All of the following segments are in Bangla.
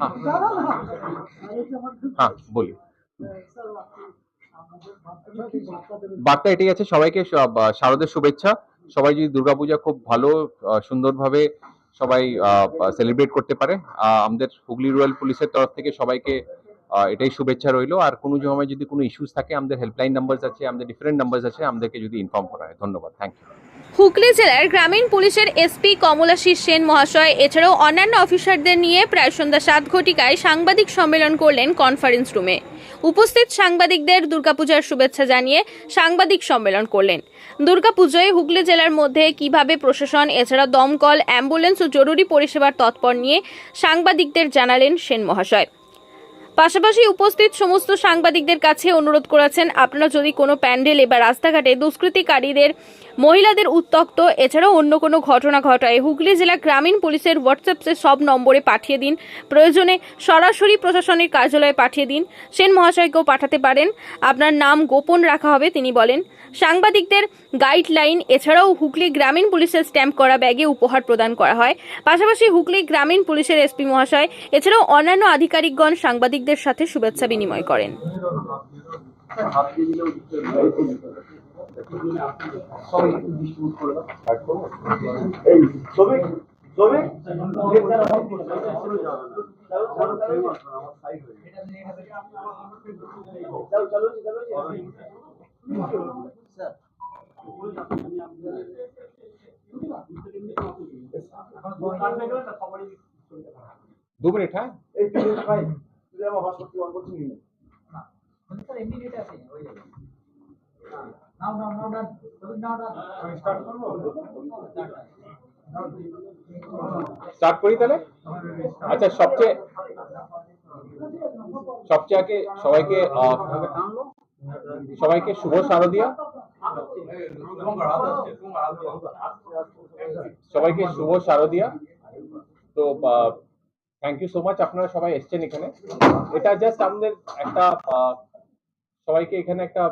हाँ হ্যাঁ বলি। বার্তা এটাই আছে সবাইকে সব, শারদের শুভেচ্ছা। সবাই যদি দুর্গাপূজা খুব ভালো সুন্দরভাবে সবাই সেলিব্রেট করতে পারে আমাদের হুগলি রয়্যাল পুলিশের তরফ থেকে সবাইকে এটাই শুভেচ্ছা রইল। আর কোনো সময় যদি কোনো ইস্যুস থাকে আমাদের হেল্পলাইন নাম্বার আছে আমাদের ডিফারেন্ট নাম্বার আছে আমাদেরকে যদি ইনফর্ম করা হয়। ধন্যবাদ। থ্যাংক ইউ হুগলি জেলার গ্রামীণ পুলিশের এসপি কমলাশিস সেন মহাশয়, এছাড়াও অন্যান্য অফিসারদের নিয়ে প্রায় সন্ধ্যা সাত ঘটিকায় সাংবাদিক সম্মেলন করলেন কনফারেন্স রুমে উপস্থিত সাংবাদিকদের দুর্গাপূজার শুভেচ্ছা জানিয়ে সাংবাদিক সম্মেলন করলেন। দুর্গাপুজোয় হুগলি জেলার মধ্যে কীভাবে প্রশাসন এছাড়া দমকল, অ্যাম্বুলেন্স ও জরুরি পরিষেবার তৎপর নিয়ে সাংবাদিকদের জানালেন সেন মহাশয়। পাশাপাশি উপস্থিত সমস্ত সাংবাদিকদের কাছে অনুরোধ করেছেন, আপনারা যদি কোনো প্যান্ডেলে বা রাস্তাঘাটে দুষ্কৃতিকারীদের মহিলাদের উত্তক্ত এছাড়াও অন্য কোনো ঘটনা ঘটায়। হুগলি জেলা গ্রামীণ পুলিশের হোয়াটসঅ্যাপে সব নম্বরে পাঠিয়ে দিন। প্রয়োজনে সরাসরি প্রশাসনের কার্যালয়ে পাঠিয়ে দিন। সেন মহাশয়কেও পাঠাতে পারেন। আপনার নাম গোপন রাখা হবে, তিনি বলেন। সাংবাদিকদের গাইডলাইন, এছাড়াও হুগলি গ্রামীণ পুলিশের স্ট্যাম্প করা ব্যাগে উপহার প্রদান করা হয়। পাশাপাশি হুগলি গ্রামীণ পুলিশের এসপি মহাশয়, এছাড়াও অন্যান্য আধিকারিকগণ সাংবাদিকদের সাথে শুভেচ্ছা বিনিময় করেন। দু মিনিট হ্যাঁ? আমার হসপিটাল অন করছিস নি। স্যার এমনি ডেট আছে হয়ে। যাবে নাও নাও নাও ডান নাও ডান আমি স্টার্ট করব? স্টার্ট করি তাহলে? আচ্ছা সবচেয়ে সবচেয়ে আগে সবাইকে সবাইকে শুভ শারদিয়া। সবাইকে শুভ শারদিয়া। তো থ্যাংক ইউ সো মাচ আপনারা সবাই এসছেন এখানে। এটা জাস্ট আমাদের একটা সবাইকে এখানে একটা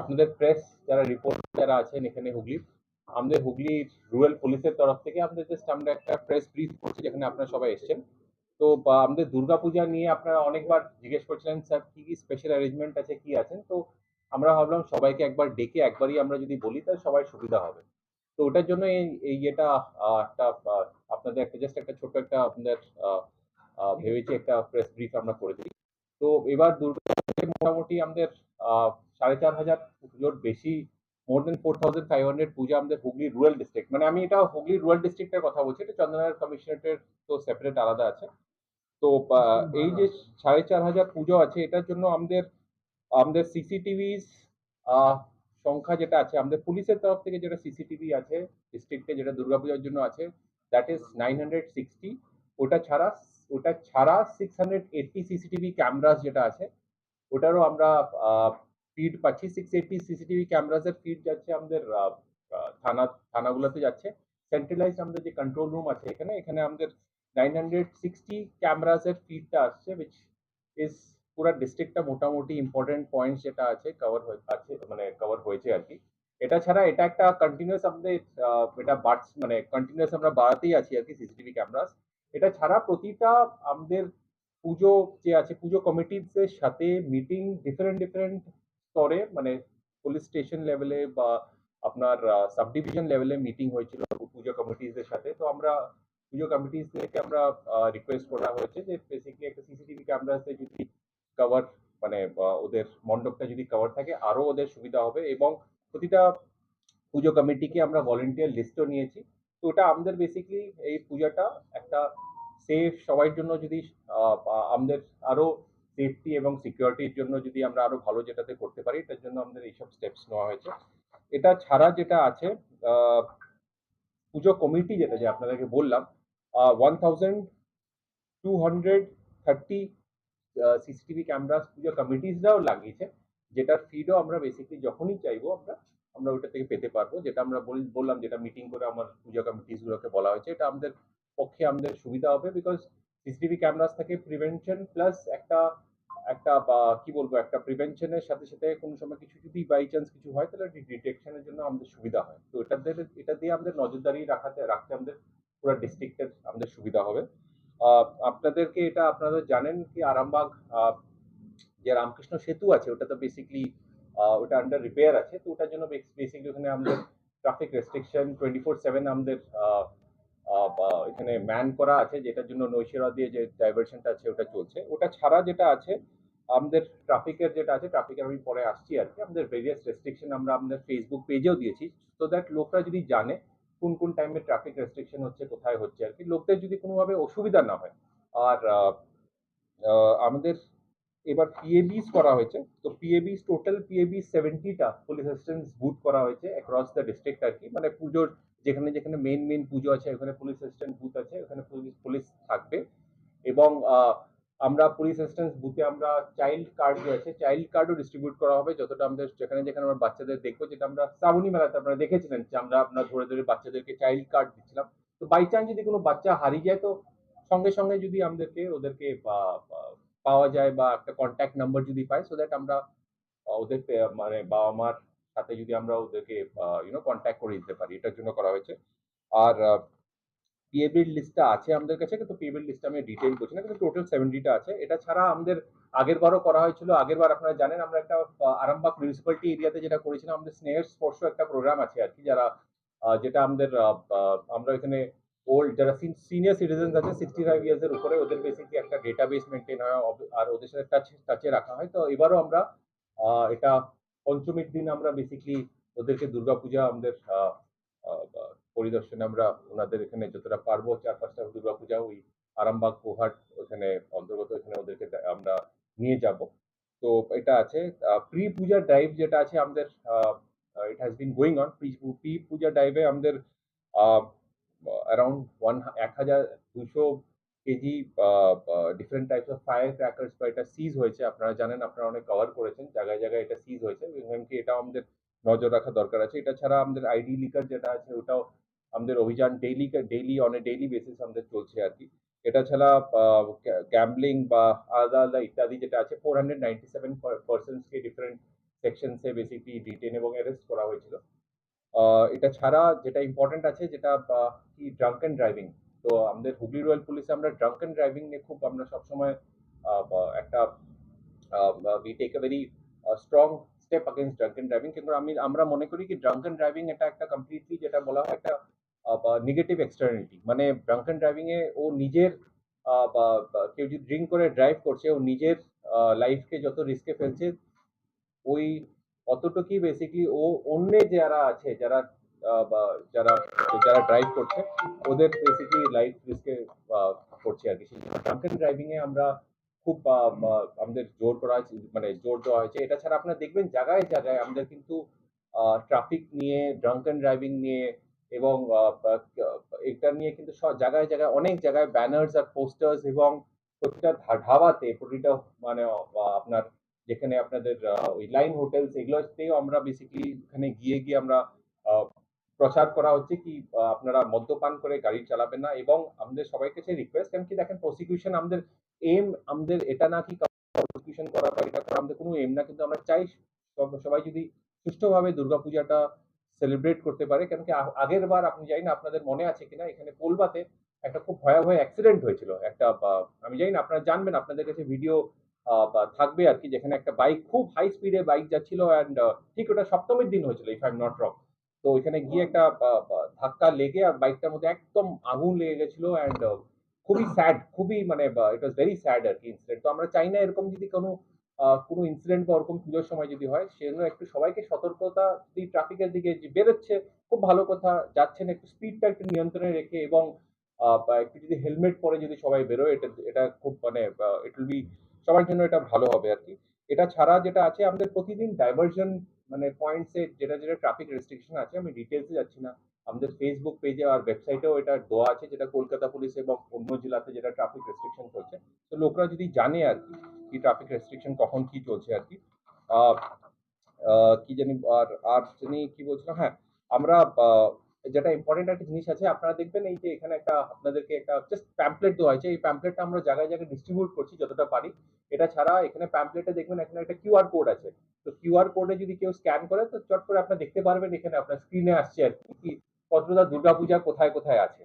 আপনাদের প্রেস যারা রিপোর্ট যারা আছেন এখানে হুগলি আমাদের হুগলি রুরাল পুলিশের তরফ থেকে আমাদের জাস্ট আমরা একটা প্রেস ব্রিফ করছি যেখানে আপনারা সবাই এসছেন। তো আমাদের দুর্গাপূজা নিয়ে আপনারা অনেকবার জিজ্ঞেস করছিলেন স্যার কি কি স্পেশাল অ্যারেঞ্জমেন্ট আছে কি আছেন তো আমরা ভাবলাম সবাইকে একবার ডেকে একবারই আমরা যদি বলি তাহলে সবাই সুবিধা হবে। তো ওটার জন্য এই এই এটা একটা আপনাদের একটা জাস্ট একটা ছোট একটা আপনাদের ভেবেছি একটা প্রেস ব্রিফ আমরা করে দিই। তো এবার দুর্গা মোটামুটি আমাদের সাড়ে চার হাজার পুজোর বেশি more than four thousand five hundred পূজা আমাদের হুগলি রুরাল ডিস্ট্রিক্ট মানে আমি এটা হুগলি রুরাল ডিস্ট্রিক্টের কথা বলছি, এটা চন্দ্রনগর কমিশনারেটের তো সেপারেট আলাদা আছে। তো এই যে সাড়ে চার হাজার পুজো আছে, এটার জন্য আমাদের আমাদের সিসিটিভিস সংখ্যা যেটা আছে, আমাদের পুলিশের তরফ থেকে যেটা সিসিটিভি আছে ডিস্ট্রিক্টে যেটা দুর্গাপূজার জন্য আছে that is nine hundred sixty ওটা ছাড়া ওটা ছাড়া six hundred eighty CCTV cameras যেটা আছে ওটারও আমরা ফিড পাচ্ছি। সিক্স এইটটি সিসিটিভি ক্যামেরাসের ফিড যাচ্ছে আমাদের থানা, থানাগুলোতে যাচ্ছে। সেন্ট্রালাইজ আমাদের যে কন্ট্রোল রুম আছে এখানে এখানে আমাদের নাইন হান্ড্রেড সিক্সটি ক্যামেরাসের ফিডটা আসছে উইচ ইজ পুরো ডিস্ট্রিক্টটা মোটামুটি ইম্পর্টেন্ট পয়েন্ট যেটা আছে কভার হয়ে, আছে মানে কভার হয়েছে আর কি। এটা ছাড়া এটা একটা কন্টিনিউয়াস আমাদের এটা বাড়ছে মানে কন্টিনিউয়াস আমরা বাড়াতেই আছি আর কি সিসিটিভি ক্যামেরাস এটা ছাড়া প্রতিটা আমাদের পুজো যে আছে, পুজো কমিটিদের সাথে মিটিং ডিফারেন্ট ডিফারেন্ট স্তরে মানে পুলিশ স্টেশন লেভেলে বা আপনার সাব ডিভিশন লেভেলে মিটিং হয়েছিল পুজো কমিটিদের সাথে। তো আমরা পুজো কমিটিদেরকে আমরা রিকোয়েস্ট করা হয়েছে যে বেসিক্যালি একটা সিসিটিভি ক্যামেরাতে যদি কভার মানে ওদের মণ্ডপটা যদি কভার থাকে আরও ওদের সুবিধা হবে এবং প্রতিটা পুজো কমিটিকে আমরা ভলেন্টিয়ার লিস্টও নিয়েছি। তো ওটা আমাদের বেসিক্যালি এই পূজাটা একটা সেফ সবার জন্য যদি আমাদের আরও সেফটি এবং সিকিউরিটির জন্য যদি আমরা আরও ভালো যেটাতে করতে পারি এটার জন্য আমাদের এইসব স্টেপস নেওয়া হয়েছে। এটা ছাড়া যেটা আছে পুজো কমিটি যেটা, যে আপনাদেরকে বললাম one thousand two hundred thirty CCTV camera পুজো কমিটিসরাও লাগিয়েছে, যেটার ফিডও আমরা বেসিক্যালি যখনই চাইব আমরা আমরা ওটা থেকে পেতে পারব। যেটা আমরা বল- বললাম, যেটা মিটিং করে আমার পূজা কমিটিসগুলোকে বলা হয়েছে, এটা আমাদের পক্ষে আমাদের সুবিধা হবে বিকজ সিসিটিভি ক্যামেরাস থেকে প্রিভেনশন প্লাস একটা একটা বা কি বলব, একটা প্রিভেনশনের সাথে সাথে কোনো সময় কিছু যদি বাই চান্স কিছু হয়, তাহলে ডিটেকশনের জন্য আমাদের সুবিধা হয়। তো এটা দিয়ে এটা দিয়ে আমাদের নজরদারি রাখাতে, রাখতে আমাদের পুরো ডিস্ট্রিক্টের আমাদের সুবিধা হবে। আপনাদেরকে এটা আপনারা জানেন কি আরামবাগ যে রামকৃষ্ণ সেতু আছে, ওটা তো বেসিকলি ওটা আন্ডার রিপেয়ার আছে। তো ওটার জন্য বেসিকলি ওখানে আমাদের traffic restriction twenty four seven আমাদের এখানে ম্যান করা আছে, যেটার জন্য নৈশেরা দিয়ে যে ডাইভারশনটা আছে, ওটা চলছে। ওটা ছাড়া যেটা আছে, আমাদের ট্রাফিকের যেটা আছে, ট্রাফিকের আমি পরে আসছি আর কি। আমাদের ভেরিয়াস রেস্ট্রিকশন আমরা আমাদের ফেসবুক পেজেও দিয়েছি সো দ্যাট লোকরা যদি জানে কোন কোন টাইমে ট্রাফিক রেস্ট্রিকশন হচ্ছে, কোথায় হচ্ছে আর কি। লোকদের যদি কোনোভাবে অসুবিধা না হয়, আর আমাদের এবার পিএবিস করা হয়েছে, তো পিএবিস টোটাল পিএবি সেভেন্টিটা পুলিশ অ্যাসিস্ট্যান্স বুথ করা হয়েছে অ্যাক্রস দ্য ডিস্ট্রিক্ট আর কি। মানে পুজোর যেখানে যেখানে মেন মেন পুজো আছে, ওখানে পুলিশ অ্যাসিস্ট্যান্ট বুথ আছে, ওখানে পুলিশ পুলিশ থাকবে। এবং আমরা পুলিশ অ্যাসিস্ট্যান্স বুথে আমরা চাইল্ড কার্ড যে আছে চাইল্ড কার্ডও ডিস্ট্রিবিউট করা হবে। যতটা আমাদের যেখানে যেখানে আমরা বাচ্চাদের দেখব, যেটা আমরা শ্রাবণী মেলাতে আপনারা দেখেছিলেন যে আমরা আপনার ধরে ধরে বাচ্চাদেরকে চাইল্ড কার্ড দিচ্ছিলাম। তো বাই চান্স যদি কোনো বাচ্চা হারিয়ে যায়, তো সঙ্গে সঙ্গে যদি আমাদেরকে, ওদেরকে পাওয়া যায় বা একটা কন্ট্যাক্ট নাম্বার যদি পাই সো দ্যাট আমরা ওদের মানে বাবা মার সাথে যদি আমরা ওদেরকে ইউনো কন্ট্যাক্ট করে দিতে পারি, এটার জন্য করা হয়েছে। আর পিএবির লিস্টটা আছে আমাদের কাছে, কিন্তু পিএবির লিস্টটা আমি ডিটেইল করছি না, কিন্তু টোটাল সেভেন্টিটা আছে। এটা ছাড়া আমাদের আগের বারও করা হয়েছিল, আগের বার আপনারা জানেন, আমরা একটা আরামবাগ মিউনিসিপ্যালিটি এরিয়াতে যেটা করেছিলাম, আমাদের স্নেহের স্পর্শ একটা প্রোগ্রাম আছে আর কি, যারা যেটা আমাদের আমরা এখানে ওল্ড যারা সিনিয়র সিটিজেন্স আছে সিক্সটি ফাইভ ইয়ার্স এর উপরে ওদের বেসিকলি একটা ডেটাবেস মেনটেন হয়, আর ওদের সাথে টাচ টাচে রাখা হয়। তো এবারও আমরা এটা পঞ্চমীর দিন আমরা বেসিকলি ওদেরকে দুর্গাপূজা আমাদের পরিদর্শনে আমরা ওনাদের এখানে যতটা পারব চার পাঁচটা দুর্গাপূজা, ওই আরামবাগ, পোহাট ওখানে অন্তর্গত এখানে ওদেরকে আমরা নিয়ে যাব। তো এটা আছে প্রি পূজা ড্রাইভ যেটা আছে আমাদের it has been going on pre pre পূজা ড্রাইভে আমাদের অ্যারাউন্ড ওয়ান এক হাজার দুশো KG different types of fire crackers বা, এটা সিজ হয়েছে। আপনারা জানেন, আপনারা অনেক কভার করেছেন, জায়গায় জায়গায় এটা সিজ হয়েছে। এমনকি এটাও আমাদের নজর রাখা দরকার আছে। এটা ছাড়া আমাদের আইডি লিকার যেটা আছে, ওটাও আমাদের অভিযান daily daily on a daily basis আমাদের চলছে আর কি। এটা ছাড়া গ্যাম্বলিং বা, আলাদা আলাদা ইত্যাদি যেটা আছে ফোর হান্ড্রেড নাইনটি সেভেন পার্সনসকে ডিফারেন্ট সেকশনসে বেসিকলি ডিটেন এবং অ্যারেস্ট করা হয়েছিল। এটা ছাড়া যেটা ইম্পর্টেন্ট আছে, যেটা কি ড্রাঙ্ক অ্যান্ড ড্রাইভিং তো আমাদের হুগলি রয়্যাল পুলিশে আমরা ড্রাঙ্ক অ্যান্ড ড্রাইভিং নিয়ে খুব আমরা সবসময় একটা we take a very strong step against drunk and driving কিন্তু আমি, আমরা মনে করি কি ড্রাঙ্ক অ্যান্ড ড্রাইভিং এটা একটা কমপ্লিটলি যেটা বলা হয় একটা নেগেটিভ এক্সটার্নালিটি মানে ড্রাঙ্ক অ্যান্ড ড্রাইভিং এ ও নিজের বা কেউ যদি ড্রিঙ্ক করে ড্রাইভ করছে, ও নিজের লাইফকে যত রিস্কে ফেলছে, ওই অতটুকুই বেসিকলি ও অন্য যারা আছে, যারা বা যারা যারা ড্রাইভ করছে, ওদের বেসিকলি লাইফ রিস্কে করছে আর কি। ড্রাঙ্কেন ড্রাইভিং এ আমরা খুব আমাদের জোর করা হয়েছে মানে জোর দেওয়া হয়েছে। এটা ছাড়া আপনারা দেখবেন জায়গায় জায়গায় আমাদের কিন্তু ট্রাফিক নিয়ে ড্রাঙ্কেন ড্রাইভিং নিয়ে এবং এটা নিয়ে কিন্তু সব জায়গায় জায়গায়, অনেক জায়গায় ব্যানার্স আর পোস্টার্স এবং প্রতিটা ধাবাতে, প্রতিটা মানে আপনার যেখানে আপনাদের ওই লাইন হোটেলস এগুলোতেও আমরা বেসিক্যালি ওখানে গিয়ে গিয়ে আমরা প্রচার করা হচ্ছে কি আপনারা মদ্যপান করে গাড়ি চালাবেন না এবং আমাদের সবাই কাছে রিকোয়েস্ট কেন কি দেখেন প্রসিকিউশন আমাদের এম আমাদের এটা না কি প্রসিকিউশন করা বা এটা করা, আমাদের কোনো এম না, কিন্তু আমরা চাই সবাই যদি সুষ্ঠুভাবে দুর্গাপূজাটা সেলিব্রেট করতে পারে, কেন কি আগের বার আপনি জানি না আপনাদের মনে আছে কিনা, এখানে কোলবাতে একটা খুব ভয়াবহ অ্যাক্সিডেন্ট হয়েছিল, একটা আমি জানি না আপনারা জানবেন, আপনাদের কাছে ভিডিও থাকবে আর কি, যেখানে একটা বাইক খুব হাই স্পিডে বাইক যাচ্ছিল অ্যান্ড ঠিক ওটা সপ্তমীর দিন হয়েছিল if I am not wrong তো ওইখানে গিয়ে একটা ধাক্কা লেগে আর বাইকটার মধ্যে একদম আগুন লেগে গেছিল অ্যান্ড খুবই স্যাড খুবই মানে ইট ওয়াজ ভেরি স্যাড আর কি ইনসিডেন্ট তো আমরা চাই না এরকম যদি কোনো কোনো ইনসিডেন্ট বা ওরকম পুজোর সময় যদি হয় সেজন্য একটু সবাইকে সতর্কতা যদি ট্রাফিকের দিকে যে বেরোচ্ছে খুব ভালো কথা যাচ্ছেন একটু স্পিডটা একটু নিয়ন্ত্রণে রেখে এবং একটু যদি হেলমেট পরে যদি সবাই বেরোয় এটা এটা খুব মানে ইট উইল বি সবার জন্য এটা ভালো হবে আর কি। এটা ছাড়া যেটা আছে আমাদের প্রতিদিন ডাইভারশন মানে পয়েন্টসে যেটা যেটা ট্রাফিক রেস্ট্রিকশন আছে, আমি ডিটেলসে যাচ্ছি না। আমাদের ফেসবুক পেজে আর ওয়েবসাইটেও এটা দেওয়া আছে, যেটা কলকাতা পুলিশ এবং অন্য জেলাতে যেটা ট্রাফিক রেস্ট্রিকশন চলছে। তো লোকরা যদি জানে আর কি কি ট্রাফিক রেস্ট্রিকশন কখন কি চলছে আর কি কি জানি, আর আর জানি কি বলছিলাম হ্যাঁ আমরা যেটা ইম্পর্টেন্ট একটা জিনিস আছে, আপনারা দেখবেন এই যে এখানে একটা আপনাদেরকে একটা জাস্ট প্যাম্পলেট দেওয়া হয়েছে। এই প্যাম্পলেটটা আমরা জায়গায় জায়গায় ডিস্ট্রিবিউট করছি যতটা পারি। এটা ছাড়া এখানে প্যাম্পলেটে দেখবেন এখানে একটা কিউআর কোড আছে। তো কিউআর কোডে যদি কেউ স্ক্যান করে, তো চট করে আপনারা দেখতে পারবেন এখানে আপনার স্ক্রিনে আসছে আর কি কতটা দুর্গাপূজা কোথায় কোথায় আছে।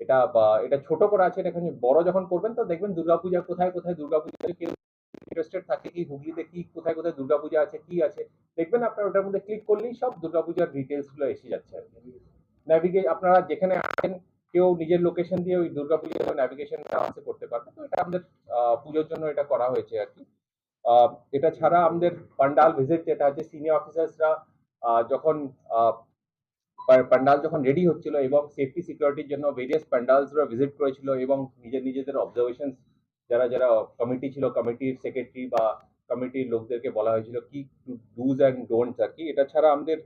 এটা বা এটা ছোট করে আছে, এটা এখানে বড় যখন করবেন, তো দেখবেন দুর্গাপূজা কোথায় কোথায় দুর্গাপূজা কেউ ইন্টারেস্টেড থাকে কি, হুগলিতে কি, কোথায় কোথায় দুর্গাপূজা আছে, কি আছে। দেখবেন আপনার ওটার মধ্যে ক্লিক করলেই সব দুর্গাপূজার ডিটেলসগুলো এসে যাচ্ছে আর কি। ন্যাভিগে আপনারা যেখানে আছেন কেউ নিজের লোকেশন দিয়ে ওই দুর্গাপূজার ন্যাভিগেশন আরামসে করতে পারবে। তো এটা আমাদের পুজোর জন্য এটা করা হয়েছে আর কি। এটা ছাড়া আমাদের পান্ডাল ভিজিট যেটা আছে সিনিয়র অফিসার্সরা যখন পান্ডাল যখন রেডি হচ্ছিল এবং সেফটি সিকিউরিটির জন্য ভেরিয়াস পান্ডালসরা ভিজিট করেছিল এবং নিজের নিজেদের অবজারভেশন যারা যারা কমিটি ছিল কমিটির সেক্রেটারি বা কমিটির লোকদেরকে বলা হয়েছিল, কি ডুজ অ্যান্ড ডোন্টস আর কি। এটা ছাড়া আমাদের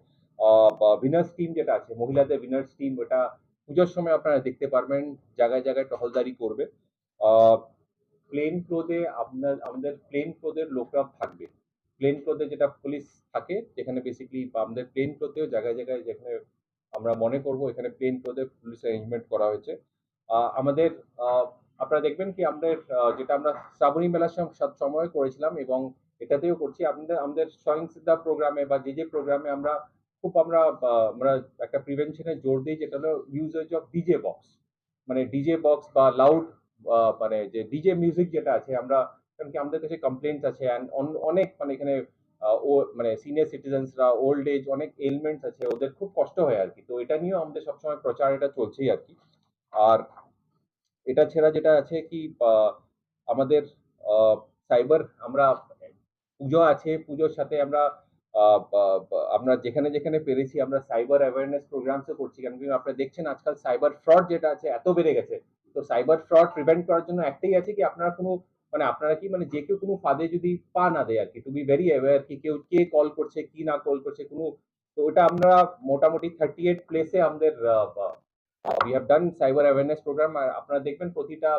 উইনার্স টিম যেটা আছে, মহিলাদের উইনার্স টিম ওটা পুজোর সময় আপনারা দেখতে পারবেন, জায়গায় জায়গায় টহলদারি করবে। প্লেন ক্লোথে আপনার, আমাদের প্লেন ক্লোথের লোকরা থাকবে। প্লেন ক্লোথে যেটা পুলিশ থাকে, যেখানে বেসিক্যালি আমাদের প্লেন ক্লোথেও জায়গায় জায়গায় যেখানে আমরা মনে করব, এখানে প্লেন ক্লোথে পুলিশ অ্যারেঞ্জমেন্ট করা হয়েছে। আমাদের আপনারা দেখবেন কি, আমাদের যেটা আমরা শ্রাবণী মেলার সময় করেছিলাম এবং এটাতেও করছি। আপনাদের আমাদের সহিংসতা প্রোগ্রামে বা যে যে প্রোগ্রামে আমরা খুব আমরা আমরা একটা প্রিভেনশনে জোর দিই, যেটা হলো ইউজেজ অফ ডিজে বক্স মানে ডিজে বক্স বা লাউড মানে যে ডিজে মিউজিক যেটা আছে, আমরা, কারণ কি আমাদের কাছে কমপ্লেন্টস আছে অনেক মানে এখানে ও মানে সিনিয়র সিটিজেন্সরা ওল্ড এজ অনেক এলিমেন্টস আছে, ওদের খুব কষ্ট হয় আর কি। তো এটা নিয়েও আমাদের সবসময় প্রচার এটা চলছেই আর কি। আর এটা ছাড়া যেটা আছে কি আমাদের সাইবার আমরা, পুজো আছে, পুজোর সাথে আমরা আমরা যেখানে যেখানে পেরেছি, আমরা সাইবার অ্যাওয়ারনেস প্রোগ্রামসও করছি। কারণ কি আপনারা দেখছেন আজকাল সাইবার ফ্রড যেটা আছে এত বেড়ে গেছে। তো সাইবার ফ্রড প্রিভেন্ট করার জন্য একটাই আছে কি আপনারা কোনো মানে আপনারা কি মানে যে কেউ কোনো ফাঁদে যদি পা না দেয় আর কি টু বি ভেরি অ্যাওয়ার কি কেউ কে কল করছে, কি না কল করছে, কোনো, তো ওটা আমরা মোটামুটি থার্টি এইট প্লেসে আমাদের we have done cyber awareness programme আর আপনারা দেখবেন প্রতিটা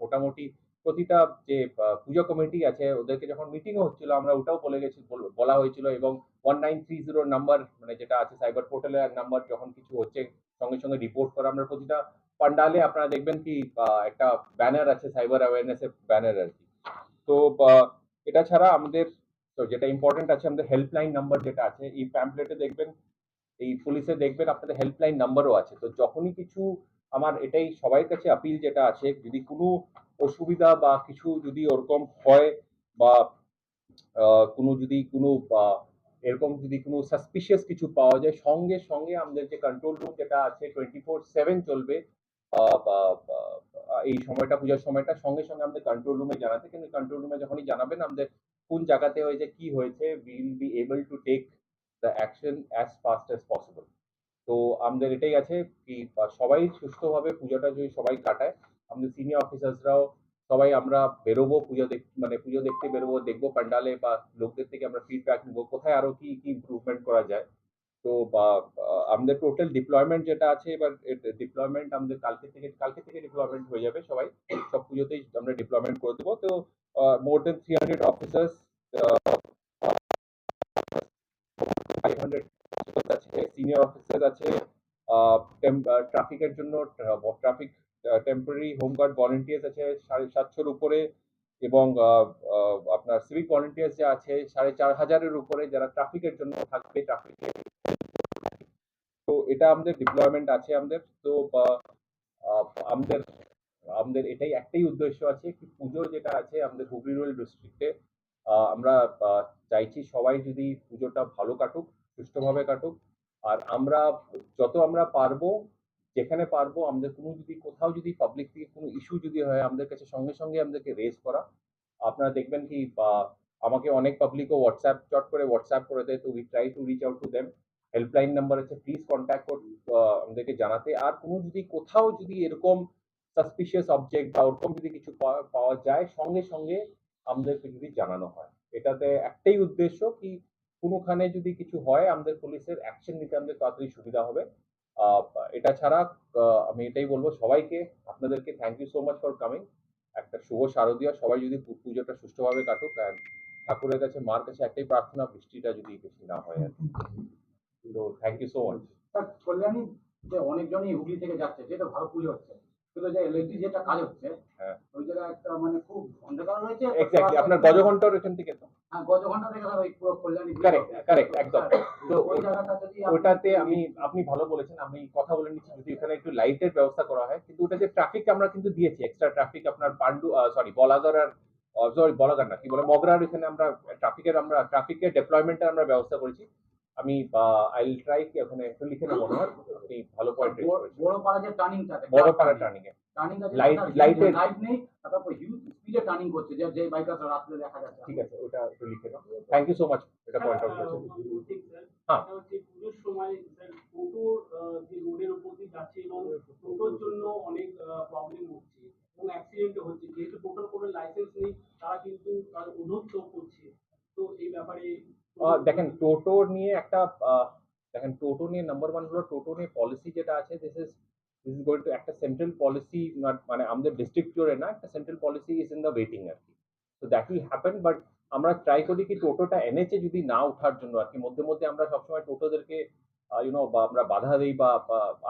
মোটামুটি প্রতিটা যে পুজো কমিটি আছে, ওদেরকে যখন মিটিংও হচ্ছিল, আমরা ওটাও বলে গেছি, বল- হয়েছিল এবং one nine three zero number মানে যেটা আছে সাইবার পোর্টালের নাম্বার যখন কিছু হচ্ছে, সঙ্গে সঙ্গে রিপোর্ট করা, আমরা প্রতিটা পান্ডালে আপনারা দেখবেন কি একটা ব্যানার আছে সাইবার অ্যাওয়ারনেসের ব্যানার আর কি। তো এটা ছাড়া আমাদের, তো যেটা ইম্পর্টেন্ট আছে, আমাদের হেল্পলাইন নাম্বার যেটা আছে, এই প্যাম্পলেটে দেখবেন, এই পুলিশে দেখবেন, আপনাদের হেল্পলাইন নাম্বারও আছে। তো যখনই কিছু, আমার এটাই সবার কাছে আপিল যেটা আছে, যদি কোনো অসুবিধা বা কিছু যদি ওরকম হয় বা কোনো যদি কোনো এরকম যদি কোনো সাসপিশিয়াস কিছু পাওয়া যায়, সঙ্গে সঙ্গে আমাদের যে কন্ট্রোল রুম যেটা আছে টোয়েন্টি ফোর সেভেন চলবে এই সময়টা, পূজার সময়টা সঙ্গে সঙ্গে আমাদের কন্ট্রোল রুমে জানাতে। কিন্তু কন্ট্রোল রুমে যখনই জানাবেন, আমাদের কোন জায়গাতে হয়েছে, কি হয়েছে will be able to take the action as fast as possible তো আমাদের এটাই আছে কি সবাই সুস্থভাবে পুজোটা যদি সবাই কাটায় আমাদের সিনিয়র অফিসার্সরাও সবাই আমরা বেরোবো, পুজো দেখ মানে পুজো দেখতে বেরোবো, দেখব প্যান্ডালে বা লোকদের থেকে আমরা ফিডব্যাক নিবো, কোথায় আরও কি কি ইমপ্রুভমেন্ট করা যায়। তো বা আমাদের টোটাল ডিপ্লয়মেন্ট যেটা আছে, এবার ডিপ্লয়মেন্ট আমাদের কালকে থেকে কালকে থেকে ডিপ্লয়মেন্ট হয়ে যাবে সবাই। সব পুজোতেই আমরা ডিপ্লয়মেন্ট করে দেবো। তো more than three hundred officers five আছে সিনিয়র অফিসার আছে ট্রাফিকের জন্য ট্রাফিক টেম্পোরারি হোমগার্ড ভলেন্টিয়ার্স আছে সাড়ে সাতশোর উপরে এবং আপনার সিভিক ভলেন্টিয়ার্স যা আছে সাড়ে চার হাজারের উপরে যারা ট্রাফিকের জন্য থাকবে ট্রাফিকে তো এটা আমাদের ডিপ্লয়মেন্ট আছে আমাদের। তো আমাদের আমাদের এটাই একটাই উদ্দেশ্য আছে কি পুজো যেটা আছে আমাদের হুগলি রুরাল ডিস্ট্রিক্টে আমরা চাইছি সবাই যদি পুজোটা ভালো কাটুক, সুষ্ঠুভাবে কাটুক। আর আমরা, যত আমরা পারব যেখানে পারব আমাদের কোনো যদি, কোথাও যদি পাবলিক থেকে কোনো ইস্যু যদি হয়, আমাদের কাছে সঙ্গে সঙ্গে আমাদেরকে রেজ করা। আপনারা দেখবেন কি, বা আমাকে অনেক পাবলিকও হোয়াটসঅ্যাপ চট করে হোয়াটসঅ্যাপ করে দেয়, তো we try to reach out to them helpline number আছে প্লিজ কন্ট্যাক্ট কর আমাদেরকে জানাতে। আর কোনো যদি, কোথাও যদি এরকম সাসপিশিয়াস অবজেক্ট বা ওরকম যদি কিছু পাওয়া যায়, সঙ্গে সঙ্গে আমাদেরকে যদি জানানো হয়। এটাতে একটাই উদ্দেশ্য কি, কোনোখানে যদি কিছু হয়, আমাদের পুলিশের অ্যাকশন নিতে আমাদের তাড়াতাড়ি সুবিধা হবে। এটা ছাড়া আমি এটাই বলব সবাইকে, আপনাদেরকে thank you so much for coming একটা শুভ শারদীয়, সবাই যদি পুজোটা সুষ্ঠুভাবে কাটুক ঠাকুরের কাছে, মার কাছে একটাই প্রার্থনা, বৃষ্টিটা যদি বেশি না হয় আর thank you so much Kalyani যে অনেকজনই হুগলি থেকে যাচ্ছে যেটা ভালো পুজো হচ্ছে। কিন্তু যে ইলেকট্রিক যেটা কাজ হচ্ছে হ্যাঁ। ওই জায়গায় একটা মানে খুব অন্ধকার রয়েছে। এক্স্যাক্টলি আপনার গজঘণ্টার এখান থেকে তো। হ্যাঁ গজ থেকে ওই পুরো কল্যাণী কারেক্ট কারেক্ট একদম। তো ওই জায়গাটা যদি আপনি- ওটাতে আমি আপনি ভালো বলেছেন আমি কথা বলে নিচ্ছি যদি এখানে একটু লাইটের ব্যবস্থা করা হয় কিন্তু ওটা যে ট্রাফিক আমরা কিন্তু দিয়েছি এক্সট্রা ট্রাফিক আপনার পান্ডু সরি বলাগড় আর সরি বলাগড় না কি বলে মগরার এখানে আমরা ট্রাফিকের আমরা ট্রাফিকের ডেপ্লয়মেন্টের আমরা ব্যবস্থা করেছি। আমি আই উইল ট্রাই কি এখন একটু লিখে নেব হয় আপনি ভালো পয়েন্ট বড়- বড় পাড়া যে টার্নিংটা আছে বড় পাড়া টার্নিং এ। টার্নিং আছে light লাইট নেই তারপর হিউজ স্পিডে টার্নিং করছে যে যে বাইকার রাত্রে দেখা যাচ্ছে। ঠিক আছে ওটা একটু লিখে দাও থ্যাংক ইউ সো মাচ এটা পয়েন্ট আউট করেছেন। হ্যাঁ। হ্যাঁ হচ্ছে পুজোর সময় স্যার টোটোর যে রোডের উপর দিয়ে যাচ্ছে এবং টোটোর জন্য অনেক প্রবলেম হচ্ছে এবং অ্যাক্সিডেন্ট হচ্ছে। যেহেতু টোটোর কোনো লাইসেন্স নেই তারা কিন্তু তার উদ্ধত্ত করছে। তো এই ব্যাপারে দেখেন টোটো নিয়ে একটা দেখেন টোটো নিয়ে নাম্বার ওয়ান হলো টোটো নিয়ে পলিসি যেটা আছে this is this is going to একটা সেন্ট্রাল পলিসি মানে আমাদের ডিস্ট্রিক্ট জুড়ে না, একটা central policy is in the waiting আর কি। তো দ্যাট উইল হ্যাপেন বাট আমরা ট্রাই করি কি টোটোটা এনেছে যদি না ওঠার জন্য আর কি। মধ্যে মধ্যে আমরা সবসময় টোটোদেরকে ইউনো বা আমরা বাধা দিই বা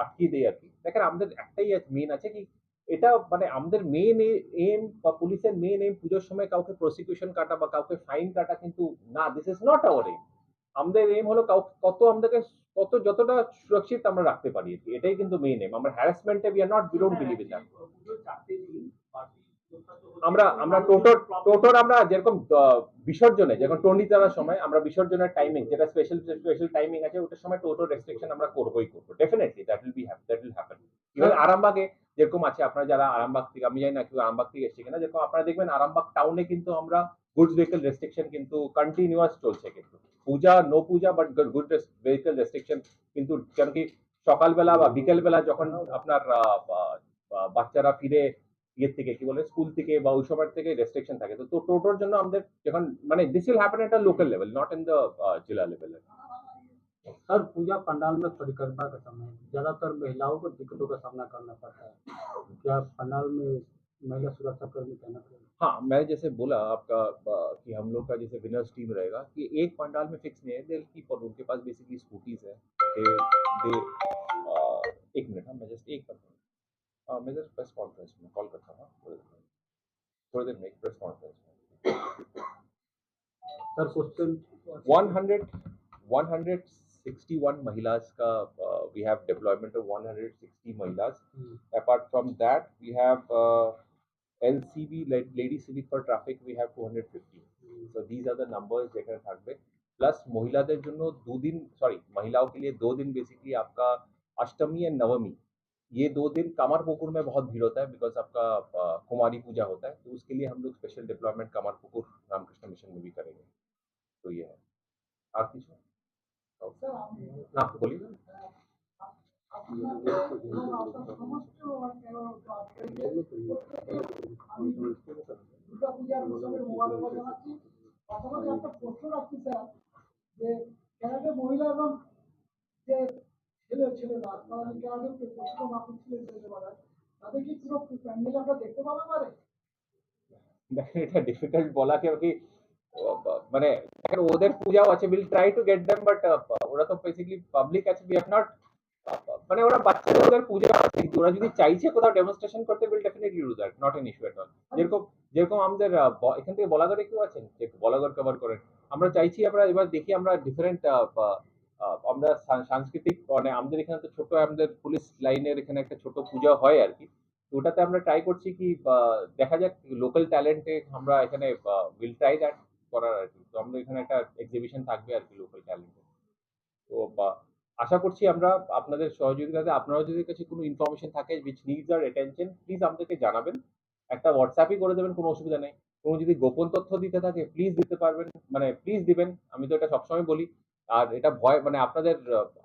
আটকিয়ে দেই আর কি। দেখেন আমাদের একটাই মেন আছে কি এটা মানে আমাদের মেইন এম বা পুলিশের মেন এম পুজোর সময় কাউকে প্রসিকিউশন কাটা বা কাউকে ফাইন কাটা কিন্তু না this is not our aim আমাদের এম হলো কত আমাদেরকে কত যতটা সুরক্ষিত আমরা রাখতে পারি এটাই কিন্তু মেইন এম আমরা হ্যারাসমেন্টে we are not believe in that আমরা আমরা টোটোর টোটোর আমরা যেরকম বিসর্জনে যখন টর্নি চালার সময় আমরা বিসর্জনের টাইমিং যেটা স্পেশাল স্পেশাল টাইমিং আছে ওটার সময় টোটো রেস্ট্রিকশন আমরা করবোই করব। Definitely that will be that will happen even আরামবাগে যেরকম আছে আপনারা যারা আরামবাগ থেকে আমি জানি না কেউ আরামবাগ থেকে এসছে কিনা যেরকম আপনারা দেখবেন আরামবাগ টাউনে কিন্তু আমরা গুডস ভেহিকল রেস্ট্রিকশন কিন্তু কন্টিনিউয়াস চলছে কিন্তু। পূজা no Puja but good vehicle restriction কিন্তু কেন কি সকালবেলা বা বিকেলবেলা যখন আপনার বাচ্চারা ফিরে ইয়ের থেকে কি বলে স্কুল থেকে বা ওই সময় থেকে রেস্ট্রিকশন থাকে তো তো টোটোর জন্য আমাদের যখন মানে this will happen at a local level not in the জেলা লেভেল सर पूजा पंडाल में परिक्रमा का समय ज्यादातर महिलाओं को दिक्कतों का सामना करना पड़ता है क्या पंडाल में महिला सुरक्षा कर्मी तैनात करें हाँ मैं जैसे बोला आपका अ, कि हम लोग का जैसे विनर्स टीम रहेगा कि एक पंडाल में फिक्स नहीं है दिल की पर उनके पास बेसिकली स्कूटीज है दे दे अ, एक मिनट हाँ मैं जस्ट एक करता हूँ अ, मैं जस्ट प्रेस कॉन्फ्रेंस में कॉल करता हूँ हाँ, थोड़ी देर में थोड़ी देर में एक प्रेस कॉन्फ्रेंस में सर क्वेश्चन 100 161 महिलास का uh, we have deployment of 160 महिलास apart from that we have uh, LCV la- lady civic for traffic we have 250 so these are the numbers যেখানে থাকবে প্লাস মহিলাদের জন্য দুদিন সরি महिलाओं के लिए दो दिन बेसिकली आपका अष्टमी एंड नवमी ये दो दिन कामर पुकुर में बहुत भीड़ होता है बिकॉज आपका uh, कुमारी पूजा होता है तो उसके लिए हम लोग स्पेशल डिप्लॉयमेंट कामर पुकुर रामकृष्ण मिशन में भी करेंगे तो ये है आप कुछ हाँ बोलिए দুর্গা পূজার উৎসবের মোবারকবাদ জানাচ্ছি পাশাপাশি একটা প্রশ্ন রাখছি স্যার যে ক্যারাটে মহিলা এবং যে ছেলে ছেলেরা ছেলেবেলায় তাদের কি পুরো প্যান্ডেল আমরা দেখতে পাবো পারে দেখেন এটা ডিফিকাল্ট বলা কি মানে দেখেন ওদের পূজাও আছে will try to get them but ওরা তো বেসিক্যালি পাবলিক আছে উই হ্যাভ নট মানে ওরা বাচ্চাদের ওদের পূজা আছে ওরা যদি চাইছে কোথাও ডেমনস্ট্রেশন করতে will definitely do that not an issue at all যেরকম যেরকম আমাদের এখান থেকে বলাগড়ে কেউ আছেন? যে বলাগড় কভার করেন। আমরা চাইছি আমরা এবার দেখি আমরা ডিফারেন্ট আমরা সাংস্কৃতিক মানে আমাদের এখানে তো ছোট, আমাদের পুলিশ লাইনের এখানে একটা ছোট পূজা হয় আর কি। ওটাতে আমরা ট্রাই করছি কি দেখা যাক লোকাল ট্যালেন্টে আমরা এখানে উইল ট্রাই দ্যাট করার আর কি। তো আমরা এখানে একটা এক্সিবিশন থাকবে আর কি লোকাল ট্যালেন্টে তো আশা করছি আমরা আপনাদের সহযোগিতাতে আপনারা যদি কাছে কোনো ইনফরমেশন থাকে which needs our attention please আমাদেরকে জানাবেন। একটা হোয়াটসঅ্যাপই করে দেবেন, কোনো অসুবিধা নেই। কোনো যদি গোপন তথ্য দিতে থাকে প্লিজ দিতে পারবেন। মানে প্লিজ দিবেন, আমি তো এটা সবসময় বলি। আর এটা ভয় মানে আপনাদের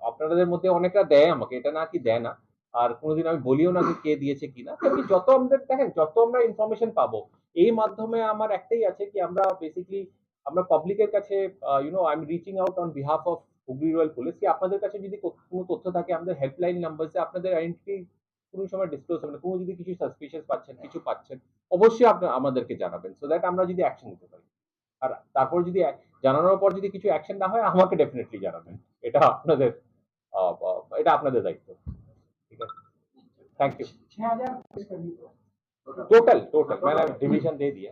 আপনাদের মধ্যে অনেকটা দেয় আমাকে, এটা না কি দেয় না। আর কোনোদিন আমি বলিও না যে কে দিয়েছে কিনা কিন্তু যত আমাদের, দেখেন, যত আমরা ইনফরমেশন পাবো, এই মাধ্যমে আমার একটাই আছে কি, আমরা বেসিকলি আমরা পাবলিকের কাছে you know I am reaching out on behalf of Hooghly royal police কি আপনাদের কাছে যদি কোনো তথ্য থাকে, আমাদের হেল্পলাইন নাম্বারসে আপনাদের আইডেন্টিটি কোনো সময় ডিসক্লোজ হবে কোনো যদি কিছু সাসপিশিয়াস পাচ্ছেন, কিছু পাচ্ছেন, অবশ্যই আপনার আমাদেরকে জানাবেন। সো দ্যাট আমরা যদি অ্যাকশন নিতে পারি। আর তারপর যদি এক- জানানোর পর যদি কিছু অ্যাকশন না হয় আমাকে ডেফিনেটলি জানাবেন এটা আপনাদের আহ, আহ, এটা আপনাদের দায়িত্ব ঠিক আছে थैंक यू छह हजार पुलिस कर्मी को टोटल टोटल मैंने डिवीजन दे दिया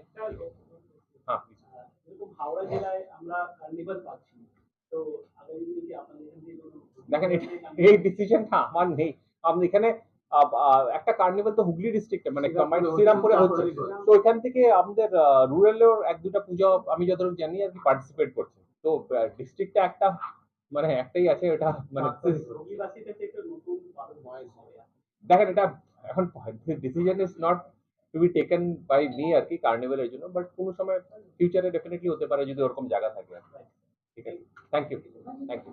हाँ please. এরকম হাওড়া জেলায় আমরা কার্নিভাল পাচ্ছি না। তো আগামী দিনে কি আপনাদের এখান থেকে কোনো দেখেন এটা- এই ডিসিশনটা আমার নেই আপনি এখানে আহ, আহ, একটা কার্নিভাল তো হুগলি ডিস্ট্রিক্টে মানে কম্বাইন্ড শ্রীরামপুরে হচ্ছে। তো এখান থেকে আমাদের রুরালের এক দুটা পুজো আমি যতটুকু জানি আর কি পার্টিসিপেট করছে। তো ডিস্ট্রিক্টটা একটা মানে একটাই আছে এটা মানে হয় দেখেন এটা এখন decision is not to be taken by me আর কি কার্নিভালের জন্য বাট কোনো সময় ফিউচারে ডেফিনেটলি হতে পারে যদি ওরকম জায়গা থাকে। ঠিক আছে। Thank you thank you